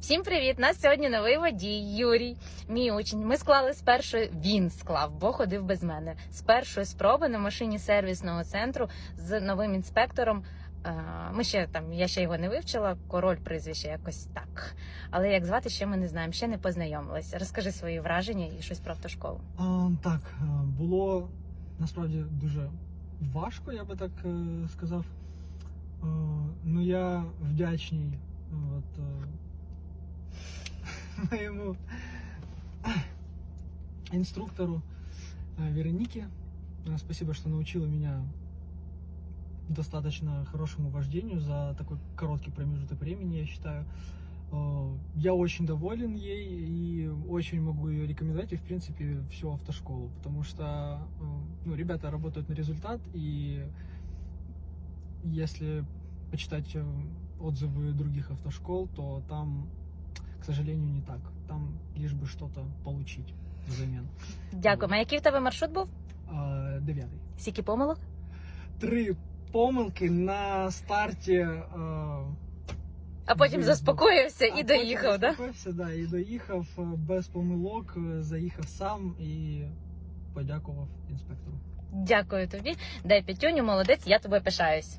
Всім привіт! Нас сьогодні новий водій Юрій, мій учень. Ми склали з першої. Він склав, бо ходив без мене. З першої спроби на машині сервісного центру з новим інспектором. Е, Ми ще там, я ще його не вивчила. Король прізвище якось так. Але як звати, ще ми не знаємо, ще не познайомилися. Розкажи свої враження і щось про автошколу. А, так, е, було насправді дуже важко, я би так е, сказав. Ну, я вдячний от, е, моєму инструктору э, Веронике. Э, Спасибо, что научила меня достаточно хорошему вождению за такой короткий промежуток времени, я считаю. Э, Я очень доволен ей и очень могу ее рекомендовать, и в принципе всю автошколу, потому что ну, ребята работают на результат, и если почитать отзывы других автошкол, то там, к сожалению, не так. Там лишь бы что-то получить взамен. Дякую. А який в тебе маршрут був? Е, Дев'ятий. Скільки помилок? Три помилки на старті. е, А потім Виїзду. заспокоївся а і потім доїхав, да? заспокоївся, да, і доїхав е, без помилок, е, заїхав сам і подякував інспектору. Дякую тобі. Дай п'ятюню, молодець, я тобою пишаюсь.